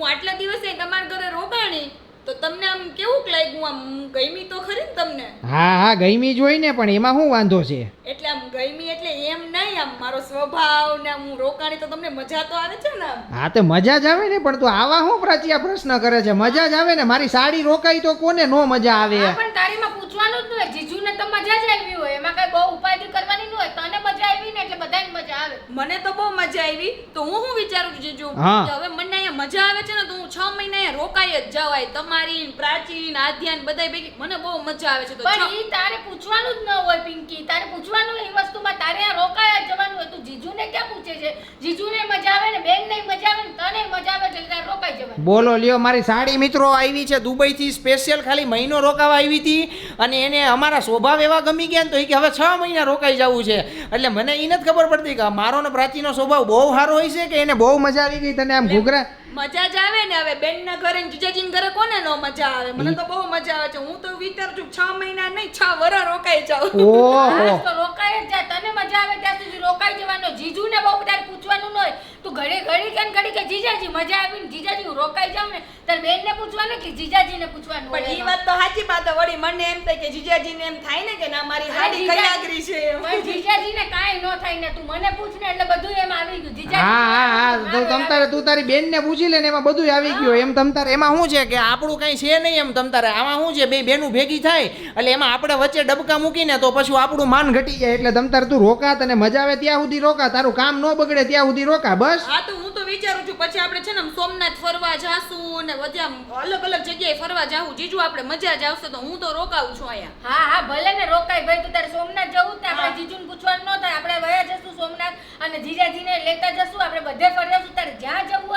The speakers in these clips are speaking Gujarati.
હું આટલા દિવસે તમારા ઘરે રોકાણી તો તમને આમ કેવું લાગ્યું? આમ ગઈમી તો ખરી ને તમને? હા હા ગઈમી જ હોય ને પણ એમાં શું વાંધો છે? એટલે આમ ગઈમી એટલે એમ નહીં આમ મારો સ્વભાવ ને હું રોકાણી તો તમને મજા તો આવે છે ને હા તો મજા જ આવે ને પણ તું આવા શું પ્રાચી આ પ્રશ્ન કરે છે? મજા જ આવે ને મારી સાડી રોકાઈ તો કોને નો મજા આવે? પણ તારીમાં પૂછવાનું જ નહીં જીજુને તો મજા જ આવી હોય એમાં કઈ બહુ ઉપાધિ કરવાની ન હોય તને મજા આવી ને એટલે બધાને મજા આવે મને તો બહુ મજા આવી. તો હું શું વિચારું છું જો હવે મને અહીંયા મજા આવે છે ને તો હું છ મહિના અહીંયા રોકાઈ જ જવાય. તમારી પ્રાચીન આધ્યાન બધાય ભેગી મને બહુ મજા આવે છે તો પણ ઈ તારે પૂછવાનું જ ન હોય પિંકી તારે પૂછવાનું એ વસ્તુમાં તારે આ રોકાયા જ જવાનું હોય તું જીજુને ક્યાં પૂછે છે જીજુને મજા આવે ને બેન ને મજા આવે ને તને મજા આવે એટલે તારે રોકાઈ જવાનું બોલો લ્યો મારી સાડી મિત્રો આવી છે દુબઈથી સ્પેશિયલ ખાલી મહિનો રોકાવા આવી હતી અને એને અમારા સ્વભાવ એવા ગમી ગયા ને તો એ કે હવે છ મહિના રોકાઈ જવું છે. એટલે મને એ નથી ખબર પડતી કે મારો ને પ્રાચીનો સ્વભાવ બહુ સારો હોય છે કે એને બહુ મજા આવી ગઈ તને આમ ઘૂઘરા મજા જ આવે ને હવે બેન ના ઘરે ને ઘરે કોને નો મજા આવે? મને તો બહુ મજા આવે છે. હું તો વિચાર છું છ મહિના નહીં છ વર્ષ રોકાઈ જાઉં. ઓહો. તો રોકાઈ જ જા તને મજા આવે ત્યાં સુધી રોકાઈ જીજુ ને બહુ બધા પૂછવાનું ન હોય. તું ઘડી ઘડી કે ઘડી કે જીજાજી મજા આવી ને જીજાજી હું રોકાઈ જાઉં ને તારે બેનને પૂછવાનું કે જીજાજીને પૂછવાનું હોય પણ એ વાત તો સાચી વાત. વળી મને એમ થાય કે જીજાજી ને એમ થાય ને કે ના મારી હાડી કલાગરી છે. પણ જીજાજીને કાંઈ ન થાય ને તું મને પૂછ ને એટલે બધું એમ આવી ગયું. જીજાજી હા હા તું તમ તારે તું તારી બેનને પૂછી લે ને એમાં બધું આવી ગયું એમ તમ તારે એમાં શું છે કે આપણું કઈ છે નહીં એમ તમ તારે. આમાં શું છે બે બેનું ભેગી થાય એટલે એમાં આપણે વચ્ચે ડબકા મૂકીને તો પછી આપણું માન ઘટી જાય. એટલે તમતાર તું રોકા તને મજા આવે ત્યાં સુધી રોકા. તારું કામ ન બગડે ત્યાં સુધી રોકા બસ. હા તો હું તો વિચારું છું પછી આપણે છે ને સોમનાથ ફરવા જાશું ને બધા અલગ અલગ જગ્યાએ ફરવા જાવું. જીજુ આપણે મજા જ આવશે તો હું તો રોકાવું છું અહીંયા. હા હા ભલે ને રોકાય ભાઈ તો તારે સોમનાથ જવું ને આપણે જીજુને પૂછવાનું ન થાય. આપણે વયા જશું સોમનાથ અને જીજાજીને લેતા જશું. આપણે બધે ફર્યાશું તારે જ્યાં જવું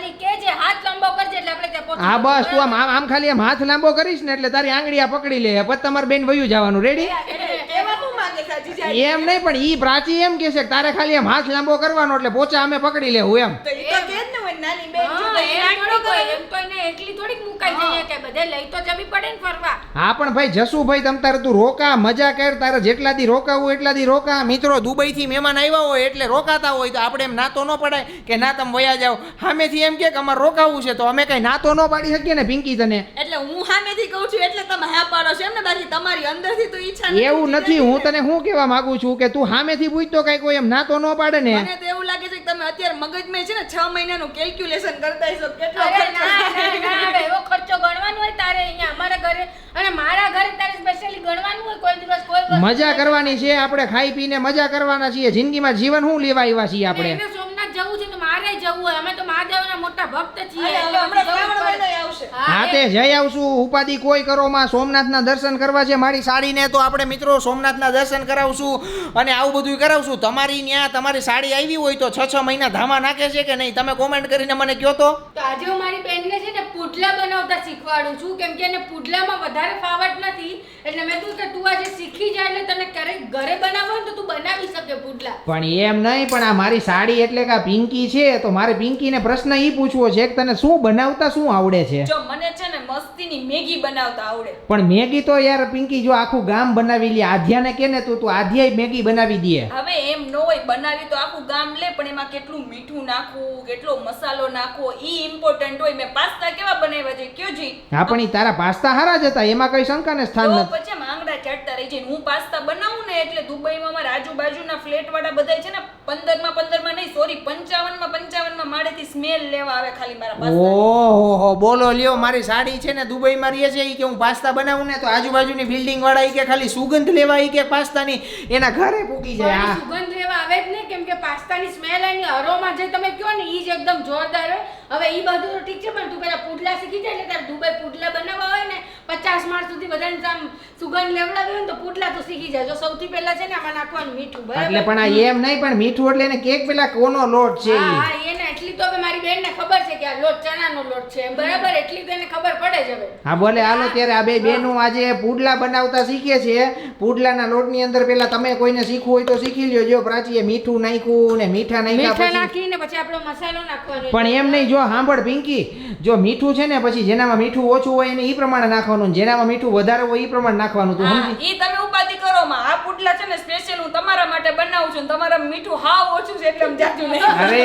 ખાલી કેજે હાથ લાંબો કરજે એટલે આપણે ત્યાં પહોંચી હા બસ તું આમ આમ આમ ખાલી આમ હાથ લાંબો કરીશ ને એટલે તારી આંગળી આ પકડી લે. પછી તમારે બેન વયું જવાનું. રેડી એવા શું માંગે છે એમ નહીં પણ ઈ પ્રાચી એમ કે છે કે તારે ખાલી આમ હાથ લાંબો કરવાનો એટલે પોચા અમે પકડી લેવું એમ. નાની બેન જો હા, તો એમ થોડીક એમ તો એકલી થોડીક મુકાઈ જઈએ કે બધે લઈ તો જવી પડે ને ફરવા. હા પણ ભાઈ જસુભાઈ તમ તારે તું રોકા મજા કર તારે જેટલા દી રોકાવું એટલા દી રોકા. મિત્રો દુબઈ થી મહેમાન આવ્યા હોય એટલે રોકાતા હોય તો આપણે એમ ના તો ન પડાય કે ના તમે વયા જાવ સામેથી એમ કે કે અમારે રોકાવું છે તો અમે કઈ ના તો ન પાડી શકીએ ને પિંકી તને? એટલે હું સામેથી કહું છું એટલે તમે હા પાડો છો. એમ ને બાકી તમારી અંદરથી તો ઈચ્છા એવું નથી હું તને શું કહેવા માંગુ છું કે તું સામેથી પૂછતો કઈ કોઈ એમ ના તો ન પાડે ને? મને તો એવું લાગે છે તમે અત્યારે મગજમાં છે ને છ મહિનાનું કેલ્ક્યુલેશન કરતા હશો કેટલો ખર્ચો એવો ખર્ચો ગણવાનો હોય તારે અહીંયા અમારા ઘરે અને મારા ઘરે તારે સ્પેશિયલી ગણવાનું હોય કોઈ દિવસ કોઈ મજા કરવાની છે આપણે ખાઈ પીને મજા કરવાના છીએ. જિંદગીમાં જીવન શું લેવા આવ્યા છીએ આપણે? સોમનાથ જવું છે તો મારે જવું હોય અમે તો મહાદેવના મોટા ભક્ત છીએ. હા તે જઈ આવશું. ઉપાધિ કોઈ કરો માં. સોમનાથના દર્શન કરવા છે મારી સાડીને તો આપણે મિત્રો સોમનાથના દર્શન કરાવશું અને આવું બધું કરાવશું. તમારી ત્યાં તમારી સાડી આવી હોય તો છ છ મહિના ધામા નાખે છે કે નહીં? તમે કોમેન્ટ કરીને મને કહો તો. તો આજે હું મારી બેનને છે ને પુડલા બનાવતા શીખવાડું છું. કેમ કે એને પુડલામાં વધારે ફાવટ નથી. એટલે મેં તું કે તું આજે શીખી જાય એટલે તને ક્યારેક ઘરે બનાવો તો તું બનાવી શકે પુડલા. પણ એમ નહીં પણ આ મારી સાડી એટલે કે આ પિંકી છે તો મારે પિંકીને પ્રશ્ન ઈ પૂછવો છે કે તને શું બનાવતા શું આવડે છે? જો મને છે ને મસ્તીની મેગી બનાવતા આવડે. પણ મેગી તો યાર પિંકી જો આખું ગામ બનાવી લે આધ્યાને કે ને તું તું આધ્યાય મેગી બનાવી દે. હવે એમ ન હોય બનાવી તો આખું ગામ લે પણ એમાં કેટલું મીઠું નાખવું કેટલો મસાલો નાખવો ઈ ઇમ્પોર્ટન્ટ હોય. મેં પાસ્તા કેવા બનાવ્યા છે? કયો જી? હા પણ ઈ તારા પાસ્તા હારા જ હતા એમાં કઈ શંકાને સ્થાન નથી. પછી આમ રહી જાય હું પાસ્તા બનાવું ને એટલે દુબઈમાં મારા આજુબાજુના ફ્લેટ વાળા બધા છે ને પંદરમાં પંદરમાં નહીં સોરી પંચાવનમાં પંચાવનમાં માળેથી સ્મેલ લેવા આવે ખાલી મારા પાસ્તા ઓહો બોલો લ્યો મારી સાડી છે ને દુબઈમાં રહે છે એ કે હું પાસ્તા બનાવું ને તો આજુબાજુની બિલ્ડિંગ વાળા એ કે ખાલી સુગંધ લેવા એ કે પાસ્તાની એના ઘરે પૂકી જાય સુગંધ લેવા આવે જ ને કેમ કે પાસ્તાની સ્મેલ એની અરોમા જે તમે કહો ને એ જ એકદમ જોરદાર હોય. હવે એ બધું તો ઠીક છે પણ તું પેલા પુડલા શીખી જાય એટલે તારે દુબઈ પુડલા બનાવવા હોય ને પચાસ માળ સુધી બધાને આમ સુગંધ લેવડાવી હોય ને તો પુડલા તો શીખી જાય. જો સૌથી પહેલા છે ને આમાં નાખવાનું મીઠું એટલે પણ આ એમ નહીં પણ મીઠું એટલે એને કેક પેલા કોનો લોટ છે હા એને એટલી તો હવે મારી બેનને ખબર છે કે આ લોટ ચણાનો લોટ છે બરાબર? એટલી તો એને ખબર પડે જ હવે. હા બોલે હાલો ત્યારે આ બે બેનું આજે પુડલા બનાવતા શીખે છે. પુડલાના લોટની અંદર પેલા તમે કોઈને શીખવું હોય તો શીખી લ્યો. જો પ્રાચીએ મીઠું નાખ્યું ને મીઠા નાખ્યા મીઠા પછી નાખીને પછી આપણો મસાલો નાખવાનો પણ એમ નહીં જો સાંભળ પિંકી જો મીઠું છે ને પછી જેનામાં મીઠું ઓછું હોય એને એ પ્રમાણે નાખવાનું જેનામાં મીઠું વધારે હોય એ પ્રમાણે નાખવાનું તું સમજી? એ તમે ઉપાધિ કરો માં. આ પુટલા છે ને સ્પેશિયલ હું તમારા માટે બનાવું છું તમારા મીઠું હાવ ઓછું છે એટલે જાજુ નહીં. અરે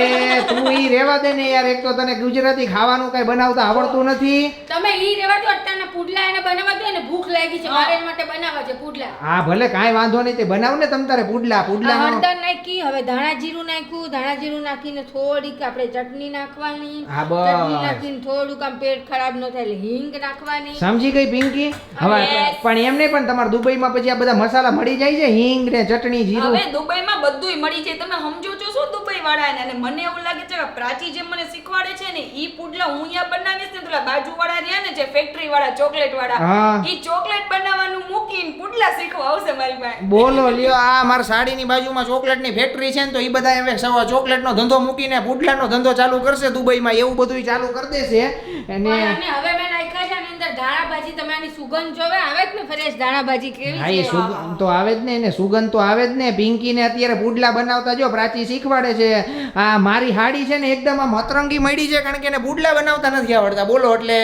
તું ઈ રેવા દે ને યાર એક તો તને ગુજરાતી ખાવાનું કઈ બનાવતા આવડતું નથી. તમે ઈ રેવા દો અત્યારના પુડલા એને બનાવવા દે ને ભૂખ લાગી છે મારે એના માટે બનાવવા છે પુડલા. હા ભલે કાંઈ વાંધો નહીં તે બનાવ ને તમ તારે પુડલા પુડલા હળદર નાખી હવે ધાણા જીરું નાખ્યું ધાણા જીરું નાખીને થોડીક આપણે ચટણી નાખવાની. હા, બસ. ચટણી નાખીને થોડુંક આમ પેટ ખરાબ ન થાય એટલે હિંગ નાખવાની. સમજી ગઈ પિંકી? હવે પણ એમ નહીં પણ તમારે દુબઈમાં પછી આ બધા મસાલા મળી જાય છે હિંગ ને ચટણી જીરું? હવે દુબઈમાં બધુંય મળી જાય. તમે સમજો છો શું વાળાને અને મને એવું લાગે છે કે પ્રાચી જે મને શીખવાડે છે ને ઈ પુડલા હું અહીંયા બનાવીશ ને પેલા બાજુ વાળા રહ્યા ને જે ફેક્ટરી વાળા ચોકલેટ હા. વાળા ઈ ચોકલેટ બનાવવાનું મૂકીને પુડલા શીખવા આવશે મારી પાસે બોલો લ્યો આ મારા સાડીની બાજુમાં ચોકલેટની ફેક્ટરી છે ને તો એ બધા હવે સવા ચોકલેટનો ધંધો મૂકીને પુડલાનો ધંધો ચાલુ કરશે દુબઈમાં એવું બધું ચાલુ કરી દેશે પણ અને હવે મેં નાખ્યા આની અંદર તમે આની સુગંધ જોવે? આવે જ ને ફ્રેશ ધાણા કેવી હા એ સુગંધ તો આવે જ ને એને સુગંધ તો આવે જ ને. પિંકીને અત્યારે પુડલા બનાવતા જો પ્રાચી શીખવાડે છે. આ મારી હાડી છે ને એકદમ આમ અતરંગી મળી છે કારણ કે એને પુડલા બનાવતા નથી આવડતા. બોલો એટલે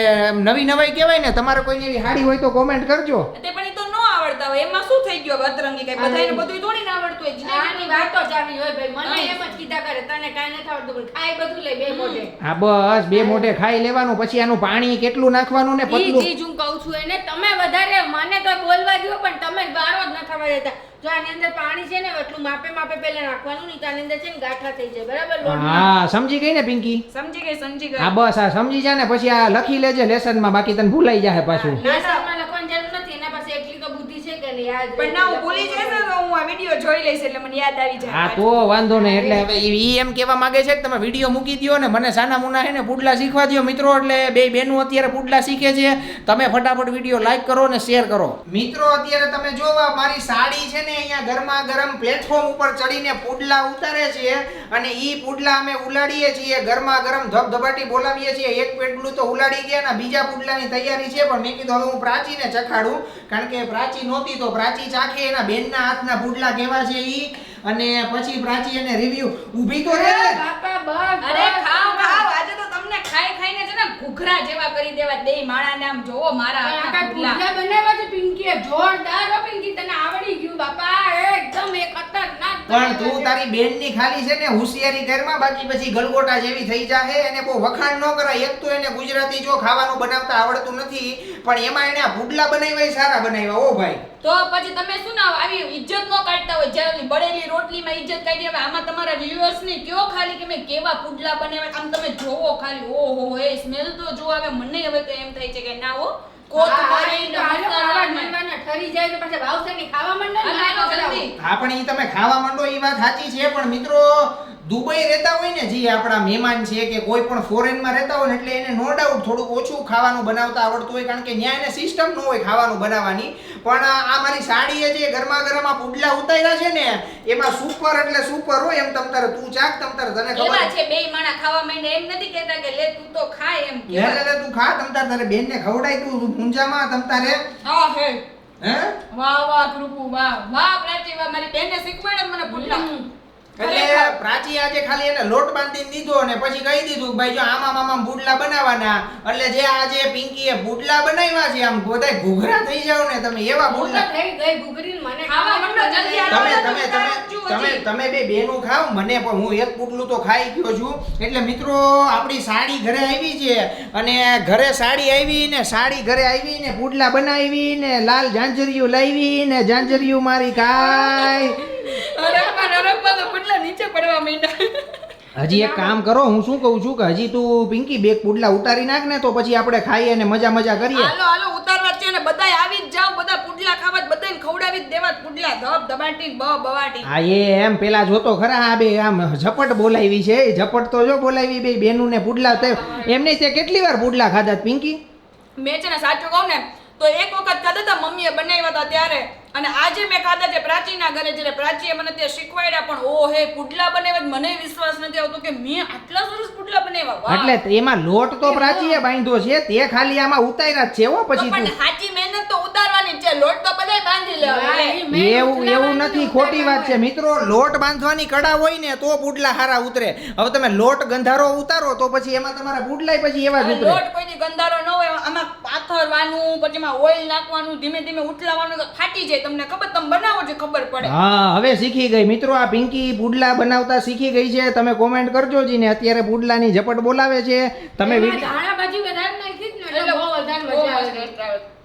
નવી નવાઈ કહેવાય ને તમારે કોઈની એવી હાડી હોય તો કોમેન્ટ કરજો. તે પણ આવડતા હોય એમાં શું થઈ ગયો? અતરંગી કઈ બધાયને બધું થોડી ના આવડતું હોય. જિલેબી વાતો જ હોય ભાઈ. મને એમ જ કીધા કરે તને કાઈ નથી આવડતું પણ ખાય બધું લે બે મોઢે. હા બસ બે મોઢે ખાઈ લેવાનું પછી આનું પાણી કેટલું નાખવાનું ને પતલું? જી હું કહું છું એને તમે વધારે મને તો બોલવા દો પણ તમે બારો જ ન થવા દેતા. જો આની અંદર પાણી છે ને એટલું માપે માપે પહેલા નાખવાનું નહીં તો આની અંદર છે ને ગાંઠા થઈ જાય. બરાબર હા સમજી ગઈ ને પિંકી? સમજી ગઈ સમજી ગઈ. હા બસ આ સમજી જા ને પછી આ લખી લેજે લેસનમાં બાકી તને ભૂલાઈ જાય પાછું લેસનમાં લખવાની જરૂર નથી એના પાસે એટલી તો બુદ્ધિ છે કે નહીં યાદ પણ ના હું ભૂલી જઈશ ને તો હું આ વીડિયો જોઈ લઈશ એટલે મને યાદ આવી જાય. હા તો વાંધો નહીં એટલે હવે ઈ એમ કહેવા માંગે છે કે તમે વીડિયો મૂકી દો ને મને સાના મુના હે ને પુડલા શીખવા દો મિત્રો એટલે બે બેનો અત્યારે પુડલા શીખે છે. તમે ફટાફટ વીડિયો લાઈક કરો ને શેર કરો. મિત્રો અત્યારે તમે જોવા મારી સાડી છે ને અહીંયા ગરમા ગરમ પ્લેટફોર્મ ઉપર ચડીને પુડલા ઉતારે છે અને ઈ પુડલા અમે ઉલાડીએ છીએ ગરમા ગરમ ધબધબાટી બોલાવીએ છીએ. એક પેટલું તો ઉલાડી ગયા ને બીજા પુડલાની તૈયારી છે પણ મેં કીધું હવે હું પ્રાચીને ચખાડું કારણ કે પ્રાચી નહોતી તો પ્રાચી ચાખે એના બેનના હાથના પુડલા કેવા છે ઈ? અને પછી પ્રાચી એને રિવ્યુ ઊભી તો રે બાપા બસ અરે ખાવ ખાવ આજે તો તમને ખાઈ ખાઈને છે ને ઘૂઘરા જેવા કરી દેવા દે માણાને આમ જોવો મારા પણ આ હાથના કાંઈ પુડલા. પુડલા બનાવ્યા છે પિંકી જોરદાર પિંકી તને આવડી ગયું બાપા. એકદમ એક ખતરનાક પણ તું તારી બેનની ખાલી છે ને હોશિયારી કરમાં બાકી પછી ગલગોટા જેવી થઈ જાહે, એને બહુ વખાણ ન કરાય. એક તો એને ગુજરાતી જો ખાવાનું બનાવતા આવડતું નથી, પણ એમાં એને પુડલા બનાવ્યા સારા બનાવ્યા, ઓ ભાઈ. તો પછી તમે શું ના આવી ઇજ્જત ન કાઢતા હોય? જ્યારે બળેલી રોટલીમાં ઇજ્જત કાઢી હવે આમાં તમારા વ્યુઅર્સ ને કયો ખાલી કે મેં કેવા પુડલા બનાવ્યા આમ તમે જોવો ખાલી, ઓહો, એ સ્મેલ તો જો આવે, મને હવે તો એમ થાય છે કે ના હો. કોથમરી ને ખાવા મસાલા ઠરી જાય તો પછી ભાવશે ખાવા માંડે. હા પણ ઈ તમે ખાવા માંડો એ વાત સાચી છે પણ મિત્રો દુબઈ રહેતા હોય ને જે આપણા મહેમાન છે કે કોઈ પણ ફોરેનમાં રહેતા હોય ને એટલે એને નો ડાઉટ થોડુંક ઓછું ખાવાનું બનાવતા આવડતું હોય કારણ કે ત્યાં એને સિસ્ટમ ન હોય ખાવાનું બનાવવાની. પણ આ મારી સાડીએ જે ગરમા ગરમા પુડલા ઉતાર્યા છે ને એમાં સુપર એટલે સુપર હોય એમ તમ તારે તું ચાક તમ તારે તને ખબર છે બે માણા ખાવા માંડે એમ નથી કહેતા કે લે તું તો ખાય એમ કે લે લે તું ખા તમ તારે તારે બેનને ખવડાય તું ઊંઝામાં તમ તારે. હા હે. હે? વાહ વાહ કૃપુ વાહ. વાહ પ્રાચી વાહ મારી બેનને શીખવાડે મને પુડલા. એટલે પ્રાચી આજે ખાલી એને લોટ બાંધીને દીધો અને પછી કહી દીધું ભાઈ જો આમાં આમાં બુડલા બનાવવાના એટલે જે આજે પિંકીએ બુડલા બનાવ્યા છે આમ બધાય ઘૂઘરા થઈ જાવ ને તમે એવા બુડલા થઈ ગઈ ઘૂઘરી મને ખાવા માંડો જલ્દી તમે તમે તમે તમે તમે બે બેનું ખાવ મને પણ હું એક પુટલું તો ખાઈ ગયો છું. એટલે મિત્રો આપણી સાડી ઘરે આવી છે અને ઘરે સાડી આવી ને સાડી ઘરે આવી ને પુડલા બનાવી ને લાલ ઝાંઝરિયું લાવી ને ઝાંઝરિયું મારી ખાય. નીચે પડવા માંડ્યા. હજી એક કામ કરો હું શું કહું છું કે હજી તું પિંકી બેગ પુડલા ઉતારી નાખ ને તો પછી આપણે ખાઈએ ને મજા મજા કરીએ. હાલો હાલો ઉતારવા છે ને બધાય આવી જ જાવ બધા પુડલા ખાવા બધાને ખવડાવી જ દેવા પુડલા. ધબ ધબાટી બ બવાટી. હા એ એમ પેલા જોતો ખરા આ બે આમ ઝપટ બોલાવી છે ઝપટ તો જો બોલાવી બે બેનું ને પુડલા તે એમ નહીં તે કેટલી વાર પુડલા ખાધા પિંકી? મેં છે ને સાચું કહું ને તો એક વખત ખાધા હતા મમ્મીએ બનાવ્યા હતા ત્યારે. અને આજે મેં ખાધા છે પ્રાચીના ઘરે જ્યારે પ્રાચીએ મને ત્યાં શીખવાડ્યા પણ ઓ હે પુડલા બનાવ્યા મને વિશ્વાસ નથી આવતો કે મેં આટલા સરસ પુડલા બનાવ્યા એટલે એમાં લોટ તો પ્રાચીએ બાંધ્યો છે તે ખાલી આમાં ઉતાર્યા જ છે હો પછી પણ સાચી મહેનત તો ઉતારવાની છે લોટ તો બધાય બાંધી લેવાનું હા, લે. ઈ મેં એવું એવું નથી ખોટી વાત છે. મિત્રો લોટ બાંધવાની કળા હોય ને તો પુડલા હારા ઉતરે. હવે તમે લોટ ગંધારો ઉતારો તો પછી એમાં તમારા પુડલાય પછી એવા જ ઉતરે. લોટ કોઈની ગંધારો ન હોય આમાં પાથરવાનું પછી એમાં ઓઇલ નાખવાનું ધીમે ધીમે ઉથલાવાનું તો ફાટી જાય. તમને ખબર? તમે બનાવો જે ખબર પડે. હા હવે શીખી ગઈ. મિત્રો આ પિંકી પુડલા બનાવતા શીખી ગઈ છે. તમે કોમેન્ટ કરજો જી ને અત્યારે પુડલાની ઝપટ બોલાવે છે. તમે.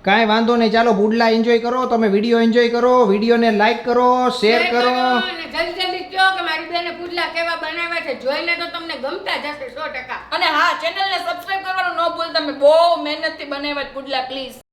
કાંઈ વાંધો નહીં. ચાલો પુડલા એન્જોય કરો. તમે વીડિયો એન્જોય કરો. વિડીયોને લાઈક કરો શેર કરો. અને જલ્દી જલ્દી કહો કે મારી બેને પુડલા કેવા બનાવ્યા છે. જોઈને તો તમને ગમતા જશે સો ટકા. અને હા ચેનલને સબસ્ક્રાઇબ કરવાનું ન ભૂલ તમે બહુ મહેનતથી બનાવ્યા પુડલા પ્લીઝ